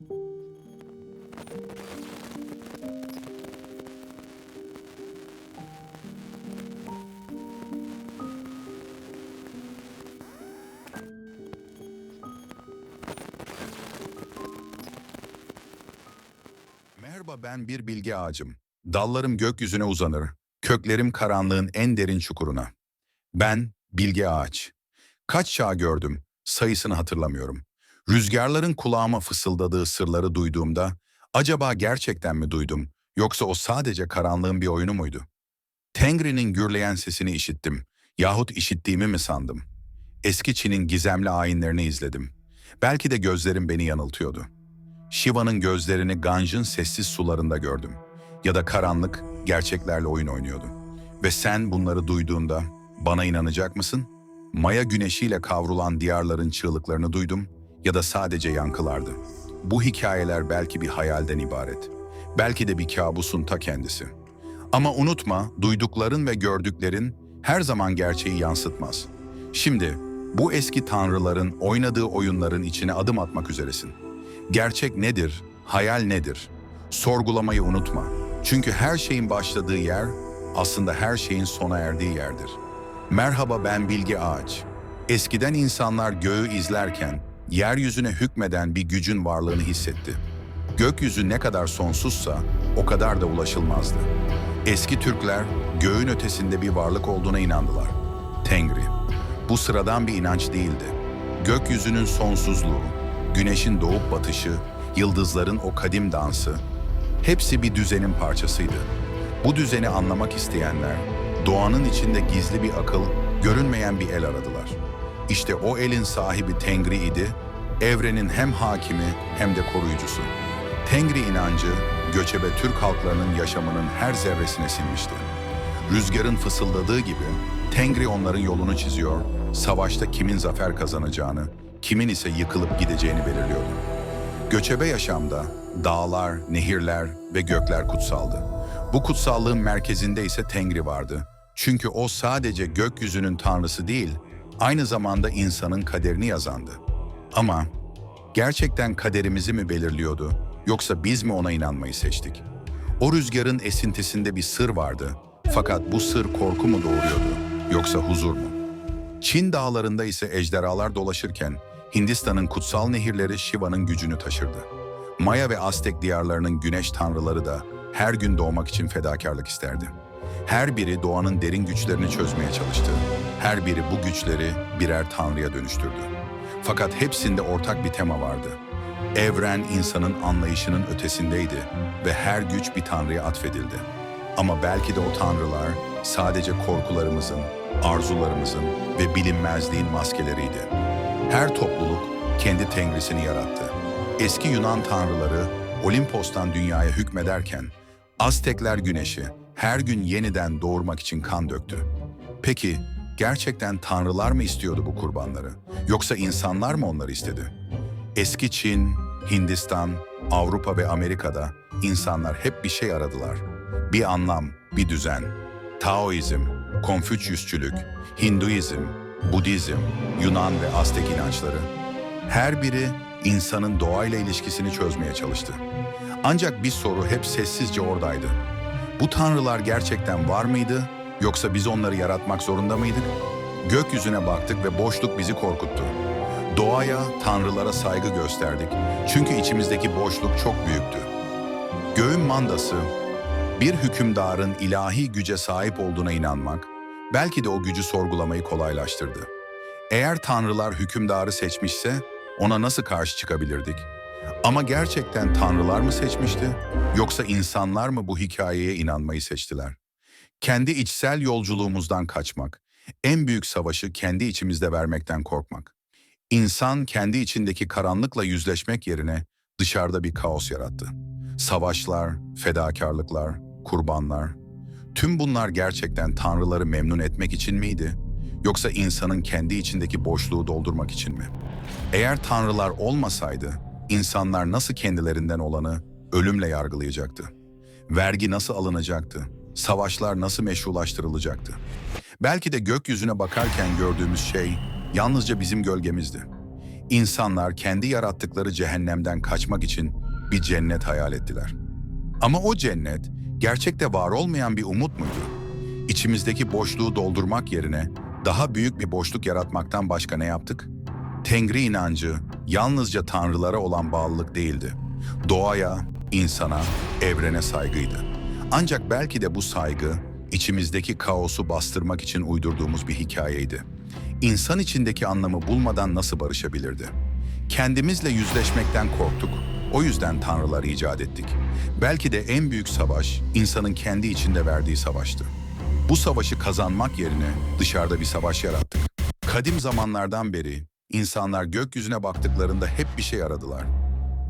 Merhaba ben bir bilgi ağacım. Dallarım gökyüzüne uzanır. Köklerim karanlığın en derin çukuruna. Ben bilgi ağaç. Kaç çağ gördüm, sayısını hatırlamıyorum. Rüzgarların kulağıma fısıldadığı sırları duyduğumda, acaba gerçekten mi duydum, yoksa o sadece karanlığın bir oyunu muydu? Tengri'nin gürleyen sesini işittim, yahut işittiğimi mi sandım? Eski Çin'in gizemli ayinlerini izledim. Belki de gözlerim beni yanıltıyordu. Shiva'nın gözlerini Ganj'ın sessiz sularında gördüm. Ya da karanlık gerçeklerle oyun oynuyordu. Ve sen bunları duyduğunda bana inanacak mısın? Maya güneşiyle kavrulan diyarların çığlıklarını duydum ya da sadece yankılardı. Bu hikayeler belki bir hayalden ibaret. Belki de bir kabusun ta kendisi. Ama unutma, duydukların ve gördüklerin her zaman gerçeği yansıtmaz. Şimdi bu eski tanrıların oynadığı oyunların içine adım atmak üzeresin. Gerçek nedir? Hayal nedir? Sorgulamayı unutma. Çünkü her şeyin başladığı yer aslında her şeyin sona erdiği yerdir. Merhaba ben Bilge Ağaç. Eskiden insanlar göğü izlerken yeryüzüne hükmeden bir gücün varlığını hissetti. Gökyüzü ne kadar sonsuzsa o kadar da ulaşılmazdı. Eski Türkler göğün ötesinde bir varlık olduğuna inandılar. Tengri. Bu sıradan bir inanç değildi. Gökyüzünün sonsuzluğu, güneşin doğup batışı, yıldızların o kadim dansı, hepsi bir düzenin parçasıydı. Bu düzeni anlamak isteyenler, doğanın içinde gizli bir akıl, görünmeyen bir el aradılar. İşte o elin sahibi Tengri idi, evrenin hem hakimi hem de koruyucusu. Tengri inancı, göçebe Türk halklarının yaşamının her zerresine sinmişti. Rüzgarın fısıldadığı gibi Tengri onların yolunu çiziyor, savaşta kimin zafer kazanacağını, kimin ise yıkılıp gideceğini belirliyordu. Göçebe yaşamda dağlar, nehirler ve gökler kutsaldı. Bu kutsallığın merkezinde ise Tengri vardı. Çünkü o sadece gökyüzünün tanrısı değil, aynı zamanda insanın kaderini yazandı. Ama gerçekten kaderimizi mi belirliyordu yoksa biz mi ona inanmayı seçtik? O rüzgarın esintisinde bir sır vardı. Fakat bu sır korku mu doğuruyordu yoksa huzur mu? Çin dağlarında ise ejderhalar dolaşırken Hindistan'ın kutsal nehirleri Shiva'nın gücünü taşırdı. Maya ve Aztek diyarlarının güneş tanrıları da her gün doğmak için fedakarlık isterdi. Her biri doğanın derin güçlerini çözmeye çalıştı. Her biri bu güçleri birer tanrıya dönüştürdü. Fakat hepsinde ortak bir tema vardı. Evren insanın anlayışının ötesindeydi ve her güç bir tanrıya atfedildi. Ama belki de o tanrılar sadece korkularımızın, arzularımızın ve bilinmezliğin maskeleriydi. Her topluluk kendi tengrisini yarattı. Eski Yunan tanrıları Olimpos'tan dünyaya hükmederken Aztekler güneşi her gün yeniden doğurmak için kan döktü. Peki gerçekten tanrılar mı istiyordu bu kurbanları yoksa insanlar mı onları istedi? Eski Çin, Hindistan, Avrupa ve Amerika'da insanlar hep bir şey aradılar. Bir anlam, bir düzen. Taoizm, Konfüçyüsçülük, Hinduizm, Budizm, Yunan ve Aztek inançları. Her biri insanın doğayla ilişkisini çözmeye çalıştı. Ancak bir soru hep sessizce oradaydı. Bu tanrılar gerçekten var mıydı yoksa biz onları yaratmak zorunda mıydık? Gökyüzüne baktık ve boşluk bizi korkuttu. Doğaya, tanrılara saygı gösterdik. Çünkü içimizdeki boşluk çok büyüktü. Göğün mandası, bir hükümdarın ilahi güce sahip olduğuna inanmak, belki de o gücü sorgulamayı kolaylaştırdı. Eğer tanrılar hükümdarı seçmişse, ona nasıl karşı çıkabilirdik? Ama gerçekten tanrılar mı seçmişti, yoksa insanlar mı bu hikayeye inanmayı seçtiler? Kendi içsel yolculuğumuzdan kaçmak, en büyük savaşı kendi içimizde vermekten korkmak. İnsan kendi içindeki karanlıkla yüzleşmek yerine dışarıda bir kaos yarattı. Savaşlar, fedakarlıklar, kurbanlar. Tüm bunlar gerçekten tanrıları memnun etmek için miydi? Yoksa insanın kendi içindeki boşluğu doldurmak için mi? Eğer tanrılar olmasaydı, insanlar nasıl kendilerinden olanı ölümle yargılayacaktı? Vergi nasıl alınacaktı? Savaşlar nasıl meşrulaştırılacaktı? Belki de gökyüzüne bakarken gördüğümüz şey yalnızca bizim gölgemizdi. İnsanlar kendi yarattıkları cehennemden kaçmak için bir cennet hayal ettiler. Ama o cennet gerçekte var olmayan bir umut muydu? İçimizdeki boşluğu doldurmak yerine daha büyük bir boşluk yaratmaktan başka ne yaptık? Tengri inancı yalnızca tanrılara olan bağlılık değildi. Doğaya, insana, evrene saygıydı. Ancak belki de bu saygı içimizdeki kaosu bastırmak için uydurduğumuz bir hikayeydi. İnsan içindeki anlamı bulmadan nasıl barışabilirdi? Kendimizle yüzleşmekten korktuk. O yüzden tanrılar icat ettik. Belki de en büyük savaş insanın kendi içinde verdiği savaştı. Bu savaşı kazanmak yerine dışarıda bir savaş yarattık. Kadim zamanlardan beri insanlar gökyüzüne baktıklarında hep bir şey aradılar.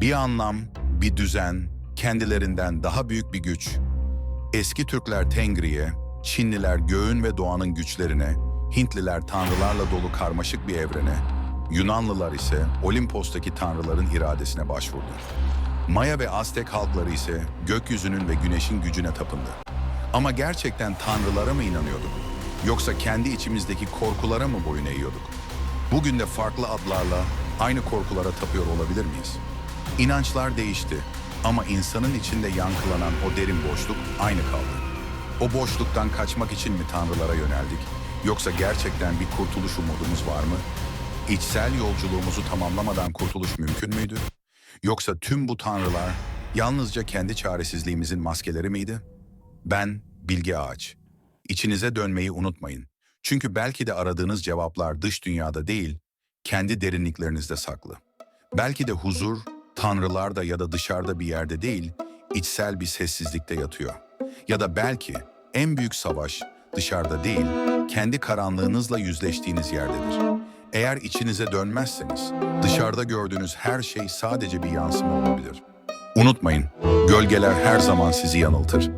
Bir anlam, bir düzen, kendilerinden daha büyük bir güç. Eski Türkler Tengri'ye, Çinliler göğün ve doğanın güçlerine, Hintliler tanrılarla dolu karmaşık bir evrene, Yunanlılar ise Olimpos'taki tanrıların iradesine başvurdu. Maya ve Aztek halkları ise gökyüzünün ve güneşin gücüne tapındı. Ama gerçekten tanrılara mı inanıyorduk? Yoksa kendi içimizdeki korkulara mı boyun eğiyorduk? Bugün de farklı adlarla aynı korkulara tapıyor olabilir miyiz? İnançlar değişti ama insanın içinde yankılanan o derin boşluk aynı kaldı. O boşluktan kaçmak için mi tanrılara yöneldik? Yoksa gerçekten bir kurtuluş umudumuz var mı? İçsel yolculuğumuzu tamamlamadan kurtuluş mümkün müydü? Yoksa tüm bu tanrılar yalnızca kendi çaresizliğimizin maskeleri miydi? Ben Bilge Ağaç. İçinize dönmeyi unutmayın. Çünkü belki de aradığınız cevaplar dış dünyada değil, kendi derinliklerinizde saklı. Belki de huzur, tanrılarda ya da dışarıda bir yerde değil, içsel bir sessizlikte yatıyor. Ya da belki en büyük savaş dışarıda değil, kendi karanlığınızla yüzleştiğiniz yerdedir. Eğer içinize dönmezseniz, dışarıda gördüğünüz her şey sadece bir yansıma olabilir. Unutmayın, gölgeler her zaman sizi yanıltır.